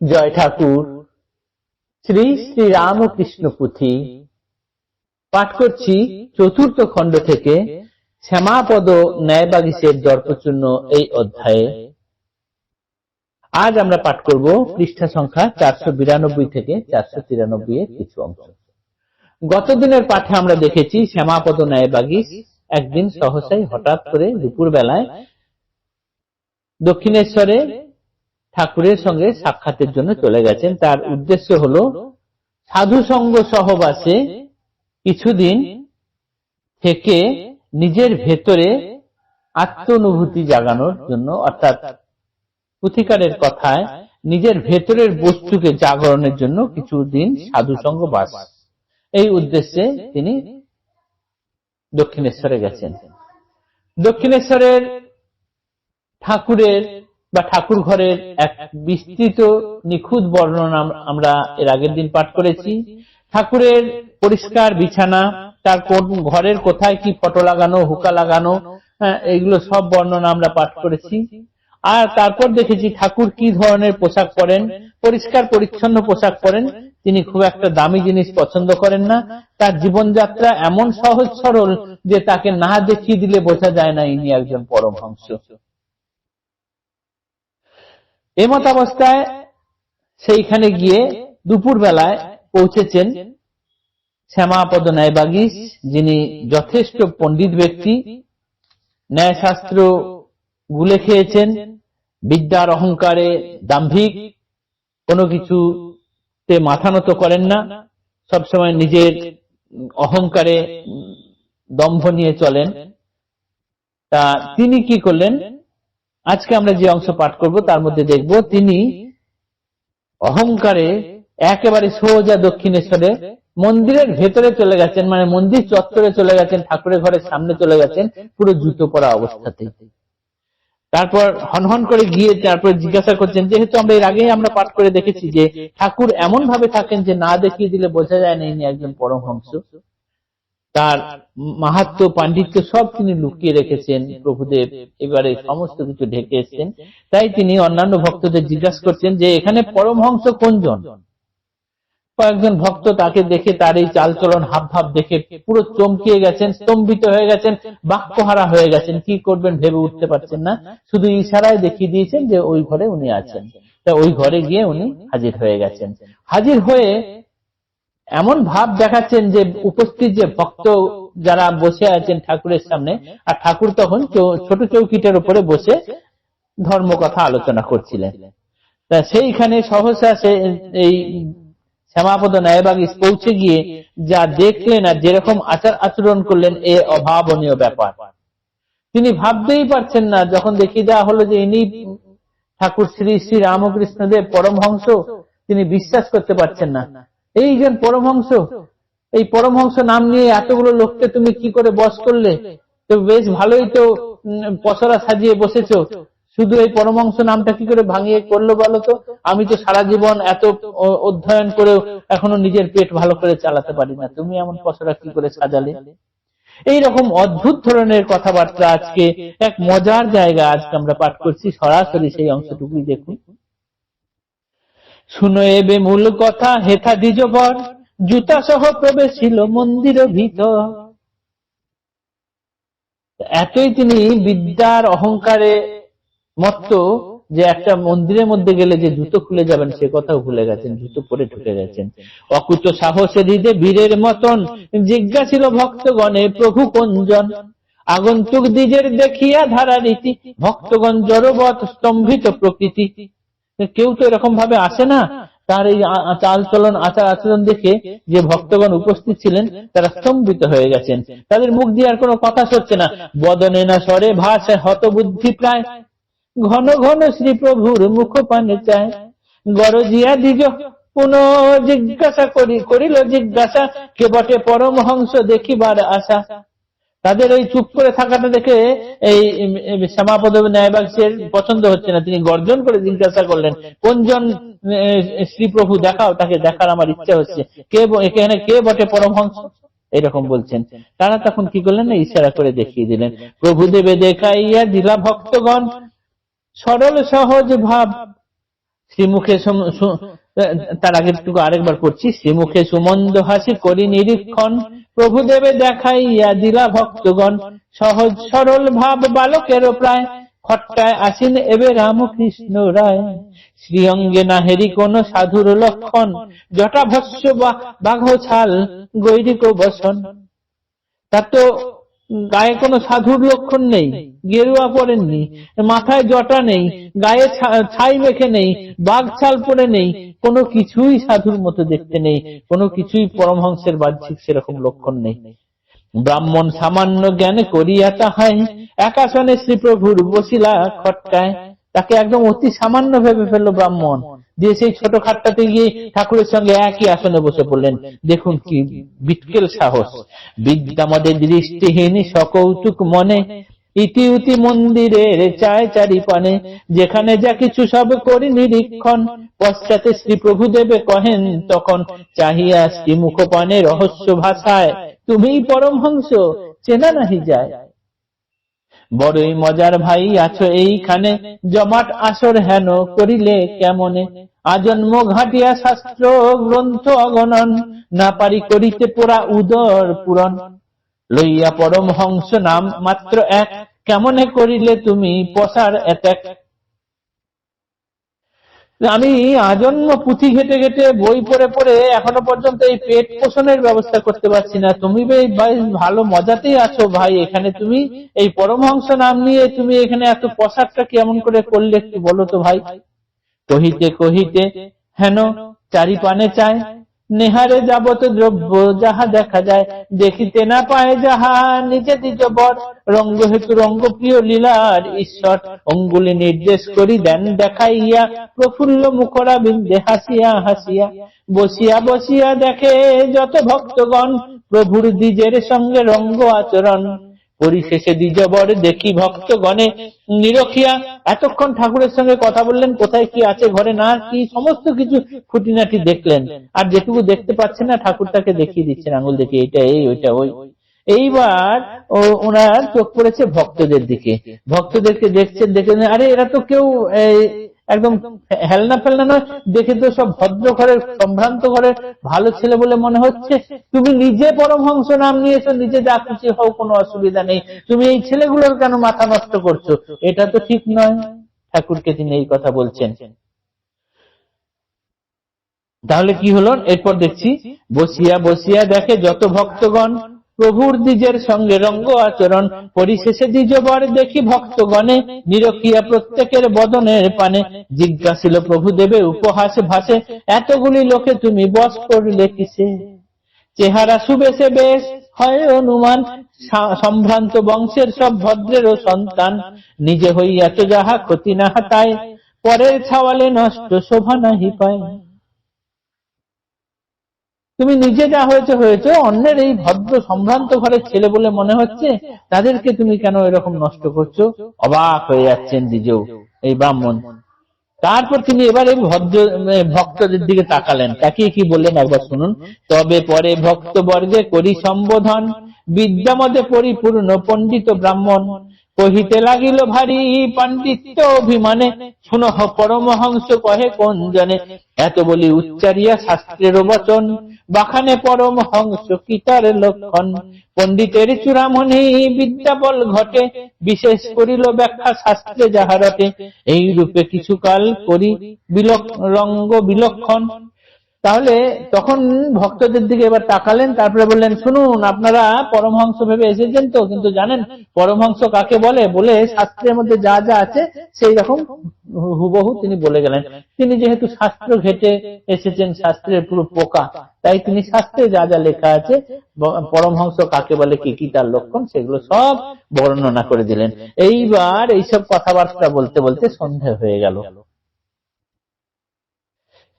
জয় ঠাকুর। শ্রী শ্রী রামকৃষ্ণ পুঁথি। পাঠ করছি চতুর্থ খণ্ড থেকে শ্যামাপদ ন্যায়বাগিসের দর্পচূর্ণ এই অধ্যায়ে। আজ আমরা পাঠ করব পৃষ্ঠা সংখ্যা চারশো বিরানব্বই থেকে চারশো তিরানব্বই এর কিছু অংশ। গতদিনের পাঠে আমরা দেখেছি শ্যামাপদ ন্যায়বাগিস একদিন সহসাই হঠাৎ করে দুপুর বেলায় দক্ষিণেশ্বরে ঠাকুরের সঙ্গে সাক্ষাতের জন্য চলে গেছেন। তার উদ্দেশ্য হলো, সাধু সঙ্গ সহবাসে কিছুদিন থেকে নিজের ভেতরে আত্মনুভূতি জাগানোর জন্য, অর্থাৎ পুথিকারের কথায় নিজের ভেতরের বস্তুকে জাগরণের জন্য কিছুদিন সাধু সঙ্গ বাস। এই উদ্দেশ্যে তিনি দক্ষিণেশ্বরে গেছেন। দক্ষিণেশ্বরের ঠাকুরের বা ঠাকুর ঘরের এক বিস্তৃত নিখুঁত বর্ণনা আমরা এর আগের দিন পাঠ করেছি। ঠাকুরের পরিষ্কার বিছানা তার কোন ঘরের কোথায় কি ফটো লাগানো হুকা লাগানো হ্যাঁ, এইগুলো সব বর্ণনা আমরা পাঠ করেছি। আর তারপর দেখেছি ঠাকুর কি ধরনের পোশাক পরেন পরিষ্কার পরিচ্ছন্ন পোশাক পরেন তিনি খুব একটা দামি জিনিস পছন্দ করেন না। তার জীবনযাত্রা এমন সহজ সরল যে তাকে না দেখিয়ে দিলে বোঝা যায় না ইনি একজন পরমহংস। এমত অবস্থায় সেইখানে গিয়ে দুপুর বেলায় পৌঁছেছেন শ্যামাপদ ন্যায়বাগিস যিনি যথেষ্ট পণ্ডিত ব্যক্তি। ন্যায়শাস্ত্র গুলে খেয়েছেন, বিদ্যার অহংকারে দাম্ভিক, কোনো কিছুতে মাথা নত করেন না, সবসময় নিজের অহংকারে দম্ভ নিয়ে চলেন। তা তিনি কি করলেন? আজকে আমরা যে অংশ পাঠ করব, তার মধ্যে দেখব তিনি অহংকারে একেবারে সোজা দক্ষিণেশ্বরে মন্দিরের ভেতরে চলে গেছেন মানে মন্দির চত্বরে চলে গেছেন, ঠাকুরের ঘরের সামনে চলে গেছেন, পুরো জুতো পরা অবস্থাতে। তারপর হনহন করে গিয়ে তারপর জিজ্ঞাসা করছেন, যেহেতু আমরা এর আগেই আমরা পাঠ করে দেখেছি যে ঠাকুর এমন ভাবে থাকেন যে না দেখিয়ে দিলে বোঝা যায় না ইনি একজন পরমহংস। তার মাহাত্ম পাণ্ডিত্য সব তিনি লুকিয়ে রেখেছেন, প্রভুদেব এবারে সমস্ত কিছু ঢেকে এসছেন। তাই তিনি অন্যান্য ভক্তদের জিজ্ঞাসা করছেন যে, এখানে পরমহংস কোনজন? কয়েকজন ভক্ত তাকে দেখে তার এই চালচলন হাব ভাব দেখে পুরো চমকিয়ে গেছেন, স্তম্ভিত হয়ে গেছেন, বাক্যহারা হয়ে গেছেন। কি করবেন ভেবে উঠতে পারছেন না। শুধু ইশারায় দেখিয়ে দিয়েছেন যে, ওই ঘরে উনি আছেন। তা ওই ঘরে গিয়ে উনি হাজির হয়ে গেছেন। হাজির হয়ে এমন ভাব দেখাচ্ছেন যে উপস্থিত যে ভক্ত যারা বসে আছেন ঠাকুরের সামনে, আর ঠাকুর তখন ছোট চৌকিটার উপরে বসে ধর্ম কথা আলোচনা করছিলেন। তা সেইখানে সহসা সে এই শ্যামাপদ ন্যায়বাগিস পৌঁছে গিয়ে যা দেখলেন আর যেরকম আচার আচরণ করলেন, এ অভাবনীয় ব্যাপার। তিনি ভাবতেই পারছেন না, যখন দেখিয়ে দেওয়া হলো যে ইনি ঠাকুর শ্রী শ্রী রামকৃষ্ণদেব পরমহংস, তিনি বিশ্বাস করতে পারছেন না। এই যে পরমহংস, এই পরমহংস নাম নিয়ে এতগুলো লোককে তুমি কি করে বস করলে? তো বেশ ভালোই তো পসরা সাজিয়ে বসেছো। শুধু এই পরমহংস নামটা কি করে ভাঙিয়ে করল বলো তো? আমি তো সারা জীবন এত অধ্যয়ন করেও এখনও নিজের পেট ভালো করে চালাতে পারি না। তুমি এমন পসরা কি করে সাজালে? এই রকম অদ্ভুত ধরনের কথাবার্তা আজকে এক মজার জায়গা আজকে আমরা পাঠ করছি। সরাসরি সেই অংশটুকুই দেখুন। শুনো এবে মূল কথা, হেথা দ্বিজবর। জুতা সহ প্রবেশ ছিল মন্দির ভিতর। এতই তিনি বিদ্যার অহংকারে মত্ত যে একটা মন্দিরের মধ্যে গেলে যে জুতো খুলে যাবেন, সে কথাও ভুলে গেছেন, জুতো পরে ঢুকে গেছেন। অকুত সাহসে হৃদে বীরের মতন জিজ্ঞাসিল ভক্তগণে, প্রভু কোনজন? আগন্তুক দ্বিজের দেখিয়া ধারা রীতি ভক্তগণ জড়বৎ স্তম্ভিত প্রকৃতি। কেউ তো এরকম ভাবে আসে না, তার এই চাল চলন, আচার আচরণ দেখে যে ভক্তগণ উপস্থিত ছিলেন, তারা স্তম্ভিত হয়ে গেছেন। তাদের মুখ দিয়ে আর কোনো কথা সরছে না। বদনে না স্বরে ভাষায় হত বুদ্ধি প্রায়। ঘন ঘন শ্রী প্রভুর মুখ পানে চায়। গরজিয়া দিজ পুনঃ জিজ্ঞাসা করি, করিল জিজ্ঞাসা কে বটে পরমহংস দেখিবার আশা। তাদের ওই চুপ করে থাকাটা দেখে এই শ্যামাপদ ন্যায়বাগসের পছন্দ হচ্ছে না। তিনি গর্জন করে জিজ্ঞাসা করলেন, কোনজন শ্রীপ্রভু দেখাও, তাকে দেখার আমার ইচ্ছা হচ্ছে। কে এখানে কে বটে পরমহংস? এরকম বলছেন। তারা তখন কি করলেন না? ইশারা করে দেখিয়ে দিলেন প্রভু দেবে দেখাইয়া দিলা ভক্তগণ, সরল সহজ ভাব। শ্রীমুখে তার আগে আরেকবার পড়ছি, শ্রীমুখে সুমন্দ হাসি করি নিরীক্ষণ, প্রভুদেবে দেখাইয়া দিলা ভক্তগণ, সহজ সরল ভাব বালকেরও প্রায়, খট্টায় আসিন এবে রামকৃষ্ণ রায়। শ্রীঅঙ্গে না হেরি কোন সাধুর লক্ষণ জটা ভস্য বা বাঘ ছাল গৈরিক বসন। তার তো গায়ে কোনো সাধুর লক্ষণ নেই, গেরুয়া পরেননি, মাথায় জটা নেই, গায়ে ছাই মেখে নেই, বাঘ ছাল পরে নেই, কোনো কিছুই সাধুর মতো দেখতে নেই, কোনো কিছুই পরমহংসের বাহ্যিক সেরকম লক্ষণ নেই। ব্রাহ্মণ সামান্য জ্ঞান করিয়া তাহাই একাশনে শ্রীপ্রভুর বসিলা খটকায়, তাকে একদম অতি সামান্য ভেবে ফেলল ব্রাহ্মণ। দিয়ে সেই ছোট খাটটাতে গিয়ে ঠাকুরের সঙ্গে একই আসনে বসে পড়লেন। দেখুন কি বিটকেল সাহস। বিদ্যামদের দৃষ্টিহীন সকৌতুক মনে, ইতি মন্দিরের চায় যেখানে যা কিছু সব করি নিরীক্ষণ, পশ্চাতে দেবে কহেন তখন, চাহিয়া শ্রী মুখপানে রহস্য ভাষায়, তুমিই পরমহংস, চেনা নাহি যায়। বড়ই মজার ভাই আছো এইখানে, জমাট আসর হেন করিলে কেমনে? আজন্ম ঘাটিয়া শাস্ত্র গ্রন্থ অগণন না পারি করিতে পোড়া উদর পূরণ। লইয়া পরমহংস নাম মাত্র এক, কেমনে করিলে তুমি পসার এতেক? আমি আজন্ম পুঁথি ঘেটে ঘেটে বই পড়ে পড়ে এখনও পর্যন্ত এই পেট পোষণের ব্যবস্থা করতে পারছি না। তুমি ভালো মজাতেই আছো ভাই, এখানে তুমি এই পরমহংস নাম নিয়ে তুমি এখানে এত প্রসাদটা কেমন করে করলে একটু বলো তো ভাই। কহিতে কহিতে হেন চারি পানে চায়, নেহারে যাবত দ্রব্য যাহা দেখা যায়, দেখিতে না পায় যাহা, নিজে দ্বিজ বর। রঙ্গ হেতু রঙ্গ প্রিয় লীলার ঈশ্বর, অঙ্গুলি নির্দেশ করি দেন দেখাইয়া, প্রফুল্ল মুখরা বিন্দে হাসিয়া হাসিয়া। বসিয়া বসিয়া দেখে যত ভক্তগণ, প্রভুর দ্বিজের সঙ্গে রঙ্গ আচরণ। পরিশেষে দ্বিজবর দেখি ভক্তগণে নিরখিয়া। এতক্ষণ ঠাকুরের সঙ্গে কথা বললেন, কোথায় কি আছে, ঘরে না, কি সমস্ত কিছু খুঁটিনাটি দেখলেন। আর যেটুকু দেখতে পাচ্ছেন না ঠাকুর তাকে দেখিয়ে দিচ্ছেন আঙুল দেখি এটা এই, ওইটা ওই। এইবার ওনার চোখ পড়েছে ভক্তদের দিকে। ভক্তদেরকে দেখছেন, দেখে আরে, এরা তো কেউ একদম হেলনা ফেলনা নয়, দেখে তো সব ভদ্র ঘরের, সম্ভ্রান্ত ঘরের, ভালো ছেলে বলে মনে হচ্ছে। তুমি নিজে পরমহংস নাম নিয়েছো, নিজে যা খুশি হও, কোনো অসুবিধা নেই। তুমি এই ছেলেগুলোর কেন মাথা নষ্ট করছ? এটা তো ঠিক নয়, ঠাকুরকে তিনি এই কথা বলছেন। তাহলে কি হলো? এরপর দেখছি, বসিয়া বসিয়া দেখে যত ভক্তগণ প্রভুর দ্বিজের সঙ্গে রঙ্গ আচরণ, পরিশেষে দ্বিজবর দেখি ভক্তগণে নিরখিয়া প্রত্যেকের বদনের পানে। জিজ্ঞাসিল প্রভু দেবে উপহাস ভাসে, এতগুলি লোকে তুমি বস করলে কিসে? চেহারা সুবেশে বেশ, হয় অনুমান সম্ভ্রান্ত বংশের সব ভদ্রেরও সন্তান। নিজে হইয়াছ যাহা ক্ষতি না হাতায় পরের ছাওয়ালে নষ্ট শোভা নাহি পায়। তুমি নিজে যা হয়েছে হয়েছে। অন্যের এই ভদ্র সম্ভ্রান্ত ঘরের ছেলে বলে মনে হচ্ছে, তাদেরকে তুমি কেন এরকম নষ্ট করছ? অবাক হয়ে যাচ্ছেন দ্বিজেও, এই ব্রাহ্মণ। তারপর তিনি এবার এই ভদ্র ভক্তদের দিকে তাকালেন। তাকিয়ে কি বললেন একবার শুনুন। তবে পরে ভক্ত বর্গে করি সম্বোধন বিদ্যামদে পরিপূর্ণ পণ্ডিত ব্রাহ্মণ। কহিতে লাগিল, ভারী পাণ্ডিত্য অভিমানে। শুনহ পরমহংস কহে কোন জনে এত বলি উচ্চারিয়া শাস্ত্রের বচন। বাখানে পরমহংস কিতার লক্ষণ? পণ্ডিতের চূড়ামণি বিদ্যাবল ঘটে। বিশেষ করিল ব্যাখ্যা শাস্ত্রে যাহারটে এই রূপে কিছুকাল করি। বিলক রঙ্গ বিলক্ষণ। তাহলে তখন ভক্তদের দিকে এবার তাকালেন তারপরে বললেন শুনুন আপনারা পরমহংস ভেবে এসেছেন তো কিন্তু জানেন পরমহংস কাকে বলে? বলে শাস্ত্রের মধ্যে যা যা আছে সেই রকম হুবহু তিনি বলে গেলেন। তিনি যেহেতু শাস্ত্র ঘেটে এসেছেন শাস্ত্রের পুরো পোকা তাই তিনি শাস্ত্রে যা যা লেখা আছে পরমহংস কাকে বলে কি কি তার লক্ষণ সেগুলো সব বর্ণনা করে দিলেন। এইবার এইসব কথাবার্তা বলতে বলতে সন্ধে হয়ে গেল।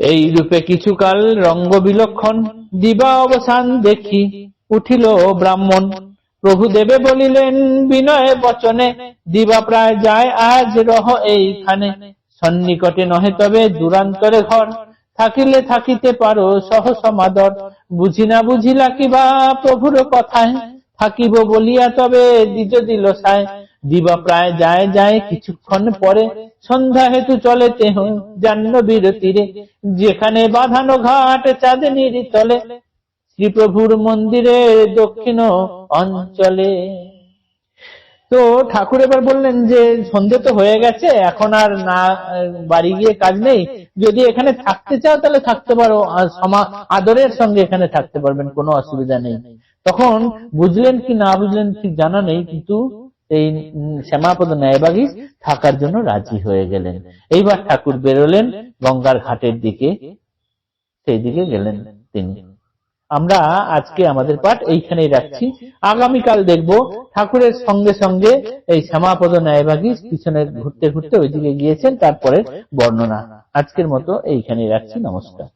এই রূপে কিছুকাল রঙ্গ বিলক্ষণ দিবা অবসান দেখি উঠিল ব্রাহ্মণ। প্রভু দেবে বলিলেন, বিনয় বচনে, দিবা প্রায় যায়, আজ রহ এইখানে। সন্নিকটে নহে তবে দূরান্তরে ঘর। থাকিলে থাকিতে পারো সহ সমাদর বুঝি না বুঝিলা কিবা প্রভুর কথায়? থাকিব বলিয়া তবে দ্বিজ দিল সায়। দিবা প্রায় যায় যায় কিছুক্ষণ পরে সন্ধ্যা হেতু চলে তেহ জাহ্নবীর তীরে, যেখানে বাঁধানো ঘাট চাঁদনির তলে, শ্রীপ্রভুর মন্দিরের দক্ষিণ অঞ্চলে। তো ঠাকুর এবার বললেন যে, সন্ধে তো হয়ে গেছে, এখন আর না, বাড়ি গিয়ে কাজ নেই। যদি এখানে থাকতে চাও তাহলে থাকতে পারো আদরের সঙ্গে এখানে থাকতে পারবেন, কোনো অসুবিধা নেই। তখন বুঝলেন কি না বুঝলেন ঠিক জানা নেই, কিন্তু এই শ্যামাপদ ন্যায়বাগী থাকার জন্য রাজি হয়ে গেলেন। এইবার ঠাকুর বেরোলেন, গঙ্গার ঘাটের দিকে সেই দিকে গেলেন তিনি। আমরা আজকে আমাদের পাঠ এইখানেই রাখছি। আগামীকাল দেখব ঠাকুরের সঙ্গে সঙ্গে এই শ্যামাপদ ন্যায়বাগী পিছনে ঘুরতে ঘুরতে ওইদিকে গিয়েছেন তারপরে বর্ণনা। আজকের মতো এইখানেই রাখছি। নমস্কার।